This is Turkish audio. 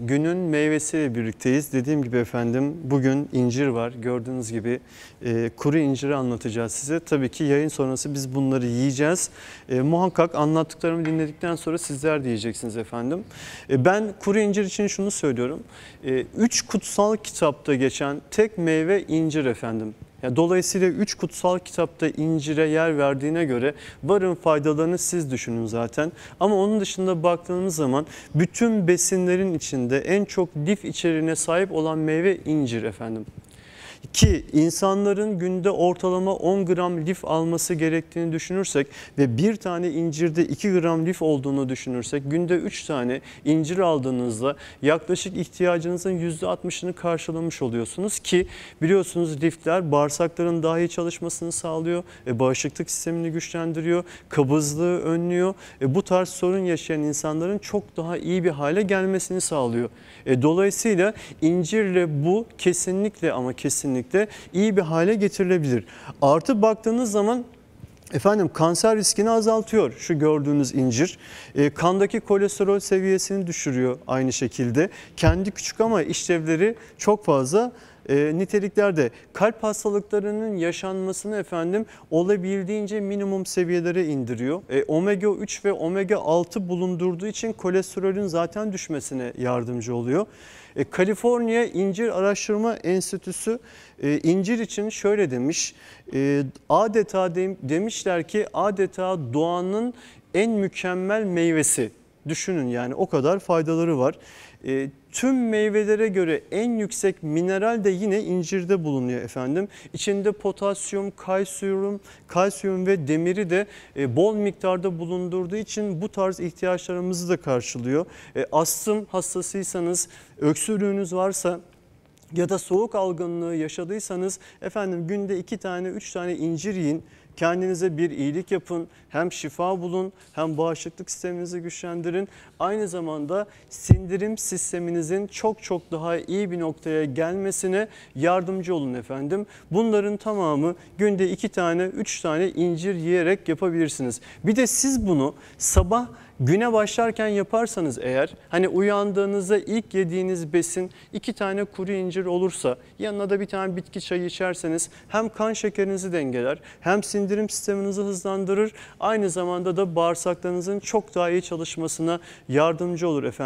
Günün meyvesiyle birlikteyiz. Dediğim gibi efendim bugün incir var. Gördüğünüz gibi e, kuru inciri anlatacağız size. Tabii ki yayın sonrası biz bunları yiyeceğiz. E, muhakkak anlattıklarımı dinledikten sonra sizler de yiyeceksiniz efendim. E, ben kuru incir için şunu söylüyorum. E, üç kutsal kitapta geçen tek meyve incir efendim. Ya dolayısıyla üç kutsal kitapta incire yer verdiğine göre varın faydalarını siz düşünün zaten. Ama onun dışında baktığımız zaman bütün besinlerin içinde en çok lif içeriğine sahip olan meyve incir efendim. Ki insanların günde ortalama 10 gram lif alması gerektiğini düşünürsek ve bir tane incirde 2 gram lif olduğunu düşünürsek günde 3 tane incir aldığınızda yaklaşık ihtiyacınızın %60'ını karşılamış oluyorsunuz ki biliyorsunuz lifler bağırsakların daha iyi çalışmasını sağlıyor, e, bağışıklık sistemini güçlendiriyor, kabızlığı önlüyor. E, bu tarz sorun yaşayan insanların çok daha iyi bir hale gelmesini sağlıyor. E, dolayısıyla incirle bu kesinlikle ama kesinlikle iyi bir hale getirilebilir. Artı baktığınız zaman Efendim kanser riskini azaltıyor şu gördüğünüz incir. E, kandaki kolesterol seviyesini düşürüyor aynı şekilde. Kendi küçük ama işlevleri çok fazla e, niteliklerde. Kalp hastalıklarının yaşanmasını efendim olabildiğince minimum seviyelere indiriyor. E, omega 3 ve omega 6 bulundurduğu için kolesterolün zaten düşmesine yardımcı oluyor. E, Kaliforniya İncir Araştırma Enstitüsü e, incir için şöyle demiş. E, adeta de, demişler ki adeta doğanın en mükemmel meyvesi. Düşünün yani o kadar faydaları var. E, tüm meyvelere göre en yüksek mineral de yine incirde bulunuyor efendim. İçinde potasyum, kalsiyum, kalsiyum ve demiri de e, bol miktarda bulundurduğu için bu tarz ihtiyaçlarımızı da karşılıyor. E, astım hastasıysanız, öksürüğünüz varsa ya da soğuk algınlığı yaşadıysanız efendim günde iki tane üç tane incir yiyin. Kendinize bir iyilik yapın. Hem şifa bulun hem bağışıklık sisteminizi güçlendirin. Aynı zamanda sindirim sisteminizin çok çok daha iyi bir noktaya gelmesine yardımcı olun efendim. Bunların tamamı günde iki tane üç tane incir yiyerek yapabilirsiniz. Bir de siz bunu sabah güne başlarken yaparsanız eğer hani uyandığınızda ilk yediğiniz besin iki tane kuru incir olursa yanına da bir tane bitki çayı içerseniz hem kan şekerinizi dengeler hem sindirim sisteminizi hızlandırır aynı zamanda da bağırsaklarınızın çok daha iyi çalışmasına yardımcı olur efendim.